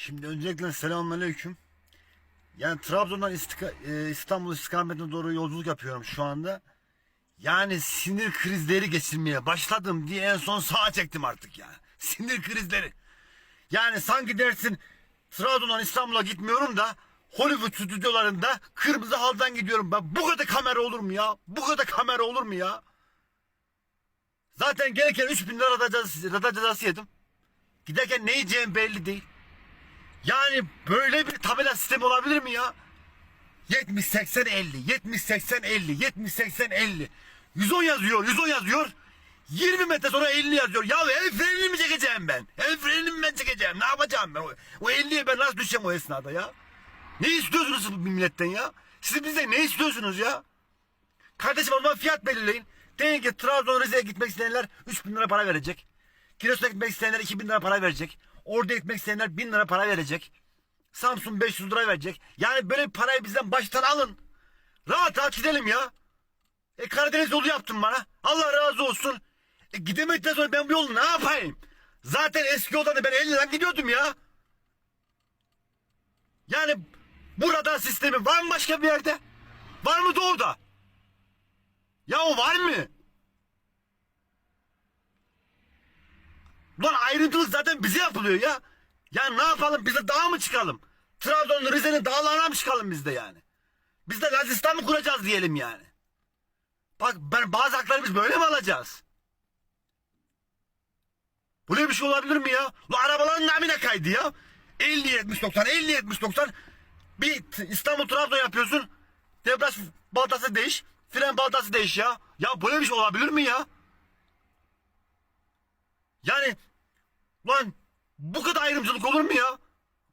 Şimdi öncelikle selamünaleyküm. Yani Trabzon'dan istika- e, İstanbul istikametine doğru yolculuk yapıyorum şu anda. Yani sinir krizleri geçirmeye başladım diye en son sağa çektim artık ya. Sinir krizleri. Yani sanki dersin Trabzon'dan İstanbul'a gitmiyorum da Hollywood stüdyolarında kırmızı haldan gidiyorum. Ben bu kadar kamera olur mu ya? Bu kadar kamera olur mu ya? Zaten gelirken 3000 lira radar cezası, radar cezası yedim. Giderken ne yiyeceğim belli değil. Yani böyle bir tabela sistemi olabilir mi ya? 70 80 50 70 80 50 70 80 50 110 yazıyor 110 yazıyor 20 metre sonra 50 yazıyor. Ya el frenini mi çekeceğim ben? El frenini mi ben çekeceğim? Ne yapacağım ben? O, o 50'ye ben nasıl düşeceğim o esnada ya? Ne istiyorsunuz bu milletten ya? Siz bizden ne istiyorsunuz ya? Kardeşim o zaman fiyat belirleyin. Deyin ki Trabzon Rize'ye gitmek isteyenler 3000 lira para verecek. Giresun'a gitmek isteyenler 2000 lira para verecek. Orada gitmek isteyenler 1000 lira para verecek. Samsun 500 lira verecek. Yani böyle bir parayı bizden baştan alın. Rahat rahat gidelim ya. E Karadeniz yolu yaptın bana. Allah razı olsun. E gidemedikten sonra ben bu yolu ne yapayım? Zaten eski yoldan da ben 50 liradan gidiyordum ya. Yani bu radar sistemi var mı başka bir yerde? Var mı doğuda? Ya o var mı? Lan ayrıntılık zaten bize yapılıyor ya. Ya ne yapalım biz de dağa mı çıkalım? Trabzon Rize'nin dağlarına mı çıkalım biz de yani? Biz de Lazistan mı kuracağız diyelim yani? Bak ben bazı haklarımız böyle mi alacağız? Böyle bir şey olabilir mi ya? Bu arabaların namine kaydı ya. 50 70 90 50 70 90 bir İstanbul Trabzon yapıyorsun. Debriyaj baltası değiş. Fren baltası değiş ya. Ya böyle bir şey olabilir mi ya? Yani lan bu kadar ayrımcılık olur mu ya?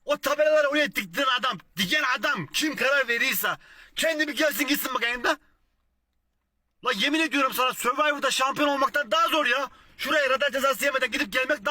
O tabelaları oraya diktiren adam, diken adam kim karar verirse kendi bir gelsin gitsin bakayım da. La yemin ediyorum sana Survivor'da şampiyon olmaktan daha zor ya. Şuraya radar cezası yemeden gidip gelmek